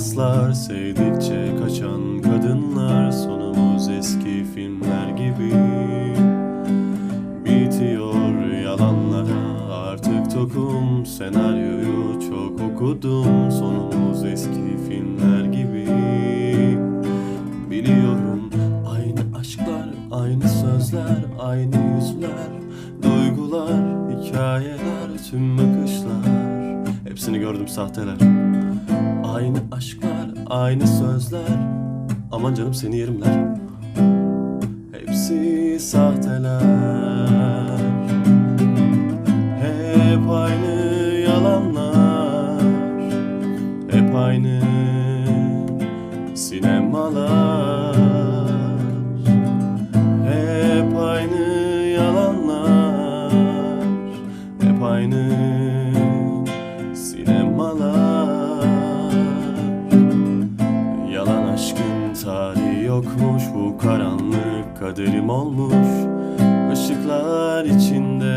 paslar Sevdikçe kaçan kadınlar Sonumuz eski filmler gibi. Bitiyor yalanlara Artık tokum Senaryoyu çok okudum Sonumuz eski filmler gibi. Biliyorum aynı aşklar Aynı sözler Aynı yüzler Duygular Hikayeler Tüm bakışlar Hepsini gördüm sahteler. Aynı aşklar, aynı sözler. Aman canım seni yerimler. Hepsi sahteler. Hep aynı yalanlar. Hep aynı sinemalar aşkın tarihi yokmuş Bu karanlık kaderim olmuş. Işıklar içinde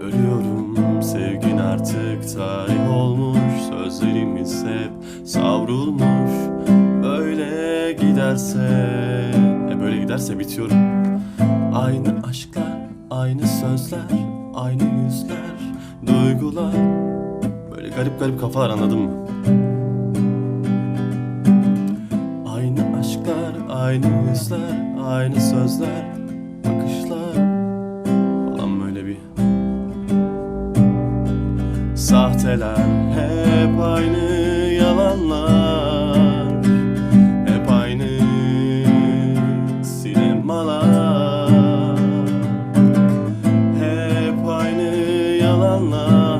Ölüyorum sevgin artık tarih olmuş. Sözlerimiz hep savrulmuş. Böyle giderse e Böyle giderse bitiyorum. Aynı aşklar, aynı sözler, aynı yüzler, duygular. Böyle garip garip kafalar anladın mı? Aynı yüzler, aynı sözler, bakışlar falan böyle bir. Sahteler hep aynı yalanlar Hep aynı sinemalar Hep aynı yalanlar